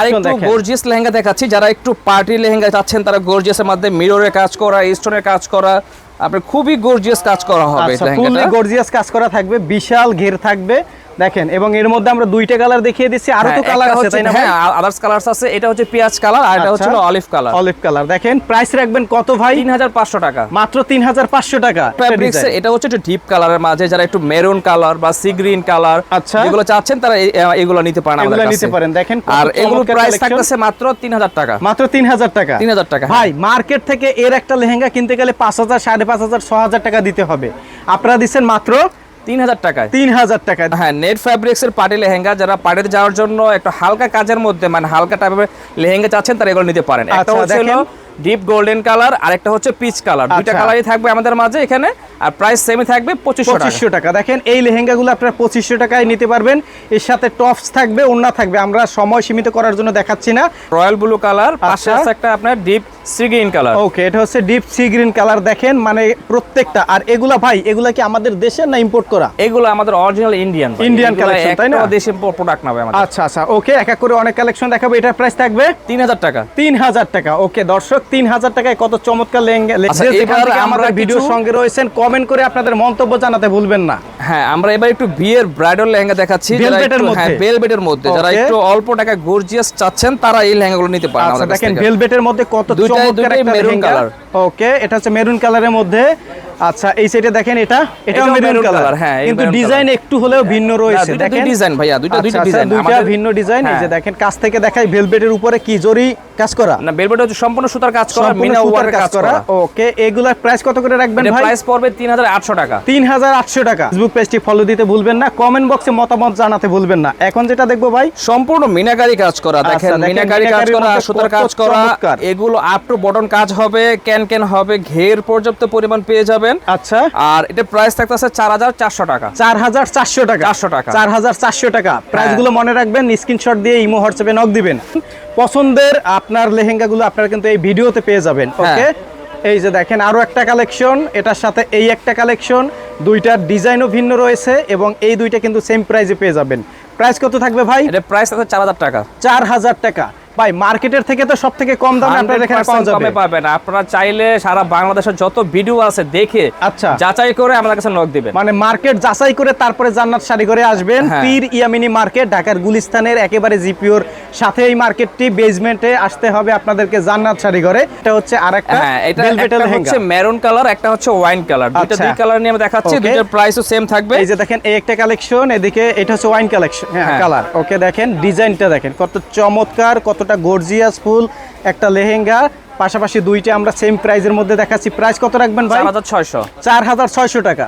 আরেকটু গর্জিয়াস লেহেঙ্গা দেখাচ্ছি। যারা একটু পার্টি লেহেঙ্গা চাচ্ছেন তারা গর্জিয়াসের মধ্যে মিররের কাজ করা স্টোনের কাজ করা আপনার খুবই গর্জিয়াস কাজ করা হবে আচ্ছা গর্জিয়াস কাজ করা থাকবে বিশাল ঘের থাকবে। দেখেন এবং এর মধ্যে আমরা দুইটা কালার দেখিয়ে দিচ্ছি আরও তো হ্যাঁ, কালার আছে তাই না হ্যাঁ আদার্স কালারস আছে এটা হচ্ছে পেঁয়াজ কালার আর এটা হচ্ছে অলিভ কালার অলিভ কালার দেখেন প্রাইস রাখবেন কত ভাই? তিন হাজার পাঁচশো টাকা। মাত্র তিন হাজার পাঁচশো টাকা। ফ্যাব্রিক্স এটা হচ্ছে একটু ডিপ কালারের মাঝে যারা একটু মেরুন কালার বা সি গ্রিন কালার আচ্ছা। যেগুলো চাচ্ছেন তারা এগুলো নিতে পারেন আমাদের এগুলো কাছে নিতে পারেন। দেখেন আর এগুলো প্রাইস। থাকতেছে মাত্র তিন হাজার টাকা। মাত্র তিন হাজার টাকা। 3000 টাকা, হ্যাঁ। ভাই মার্কেট থেকে এর একটা লেহেঙ্গা কিনতে গেলে পাঁচ হাজার সাড়ে পাঁচ হাজার ছ হাজার টাকা দিতে হবে। আপনারা দিচ্ছেন মাত্র তিন হাজার টাকায়। তিন হাজার টাকা হ্যাঁ নেট ফ্যাব্রিক্স এর পার্টি লেহেঙ্গা যারা পার্টিতে যাওয়ার জন্য একটা হালকা কাজের মধ্যে মানে হালকা টাইপের লেহেঙ্গা চাচ্ছেন তারা এগুলো নিতে পারেন। একটা আচ্ছা, হচ্ছে ডিপ গোল্ডেন কালার আর একটা হচ্ছে পিচ কালার দুইটা আচ্ছা। কালারই থাকবে আমাদের মাঝে এখানে আর প্রাইস সেমই থাকবে পঁচিশশো টাকা। টাকা। দেখেন এই লেহেঙ্গাগুলো আপনারা পঁচিশশো টাকায় নিতে পারবেন। এর সাথে টপস থাকবে ওন্না থাকবে। আমরা সময় সীমিত করার জন্য দেখাচ্ছি না। রয়্যাল ব্লু কালার পাশে আচ্ছা। আছে একটা আপনার deep sea green colour. Okay এটা হচ্ছে ডিপ সি গ্রিন কালার দেখেন মানে প্রত্যেকটা। আর এগুলা ভাই এগুলা কি আমাদের দেশের না ইম্পোর্ট করা? এগুলো আমাদের অরিজিনাল ইন্ডিয়ান Indian collection, তাই না? দেশি প্রোডাক্ট নাবে আমাদের। আচ্ছা আচ্ছা ওকে এক এক করে অনেক কালেকশন দেখাবো। এটার প্রাইস থাকবে তিন হাজার টাকা। তিন হাজার টাকা। ওকে দর্শক তিন হাজার টাকায় কত চমৎকার লেহেঙ্গা আচ্ছা, যে যেখান এবার থেকে আমরা আমাদের ভিডিওর সঙ্গে রয়েছেন। কমেন্ট করে আপনাদের মন্তব্য জানাতে ভুলবেন না। হ্যাঁ আমরা এবার একটু বিয়ের ব্রাইডাল লেহেঙ্গা দেখাচ্ছি। মধ্যে? হ্যাঁ ভেলভেটের মধ্যে। যারা একটু অল্প টাকা গর্জিয়াস চাচ্ছেন তারা এই লেহেঙ্গাগুলো নিতে পারেন আচ্ছা দেখেন। ভেলভেটের মধ্যে কত চমৎকার একটা মেরুন কালার ওকে এটা হচ্ছে মেরুন কালারের মধ্যে। আচ্ছা এই সাইডে দেখেন এটা? এটাও মেরুন কালার হ্যাঁ, কিন্তু ডিজাইন একটু হলেও ভিন্ন রয়েছে দেখেন? ডিজাইন ভাইয়া দুইটা দুইটা আচ্ছা, আচ্ছা, ডিজাইন দুইটা ভিন্ন ডিজাইন এই যে হ্যাঁ। দেখেন কাছ থেকে দেখাই ভেলভেটের উপরে কি জরি কাজ করা? না ভেলভেট হচ্ছে সম্পূর্ণ সুতার কাজ করা মিনা ওয়ার্কের কাজ করা। ওকে এগুলার প্রাইস কত করে রাখবেন ভাই? প্রাইস পড়বে 3800 টাকা। তিন হাজার আটশো টাকা। ফেসবুক পেজটি ফলো দিতে ভুলবেন না কমেন্ট বক্সে মতামত জানাতে ভুলবেন না। এখন যেটা দেখব ভাই? সম্পূর্ণ মিনাকারি কাজ করা আচ্ছা, দেখেন মিনাকারি কাজ করা সুতার কাজ করা এগুলো আপ টু বটন কাজ হবে ক্যান ক্যান হবে ঘের পর্যাপ্ত পরিমাণ পেয়ে যাবেন আচ্ছা। আর এটা প্রাইস থাকতেছে 4400 টাকা। চার হাজার চারশো টাকা। 400 টাকা। চার হাজার চারশো টাকা। হ্যাঁ। প্রাইসগুলো মনে রাখবেন স্ক্রিনশট দিয়ে ইমো হোয়াটসঅ্যাপে নক দিবেন। পছন্দের আপনার লেহেঙ্গাগুলো আপনারা কিন্তু এই ভিডিওতে পেয়ে যাবেন হ্যাঁ। ওকে এই যে দেখেন আরও একটা কালেকশন এটার সাথে এই একটা কালেকশন দুইটার ডিজাইনও ভিন্ন রয়েছে এবং এই দুইটা কিন্তু সেম প্রাইসে পেয়ে যাবেন। প্রাইস কত থাকবে ভাই? এটা প্রাইস আছে 4000 টাকা। চার হাজার টাকা। ভাই মার্কেটের থেকে তো সব থেকে কম দামে আপনার এখানে পাওয়া যাবে কমে পাবেন আপনারা চাইলে সারা বাংলাদেশের যত ভিডিও আছে দেখে আচ্ছা। যাচাই করে আমাদের কাছে নক দিবেন মানে মার্কেট যাচাই করে তারপরে জান্নাত শাড়ি করে আসবেন হ্যাঁ। পীর ইয়ামিনী মার্কেট ঢাকার গুলিস্তানের একেবারে জিপিওর সাথে এই মার্কেটটি বেসমেন্টে আসতে হবে আপনাদেরকে জান্নাত শাড়ি করে এটা হচ্ছে আরেকটা হ্যাঁ এটা velvet হচ্ছে মেরুন কালার একটা হচ্ছে ওয়াইন কালার আচ্ছা। দুই কালার নিয়ে আমি দেখাচ্ছি. দুইটার প্রাইসও সেম থাকবে এই যে দেখেন এই একটা কালেকশন এদিকে এটা হচ্ছে ওয়াইন কালেকশন হ্যাঁ হ্যাঁ। কালার ওকে দেখেন ডিজাইনটা দেখেন কত চমৎকার কতটা গর্জিয়াস ফুল একটা লেহেঙ্গা পাশাপাশি দুইটা আমরা সেম প্রাইজের মধ্যে দেখাচ্ছি। প্রাইস কত রাখবেন ভাই? 4600 চার হাজার ছয়শো টাকা।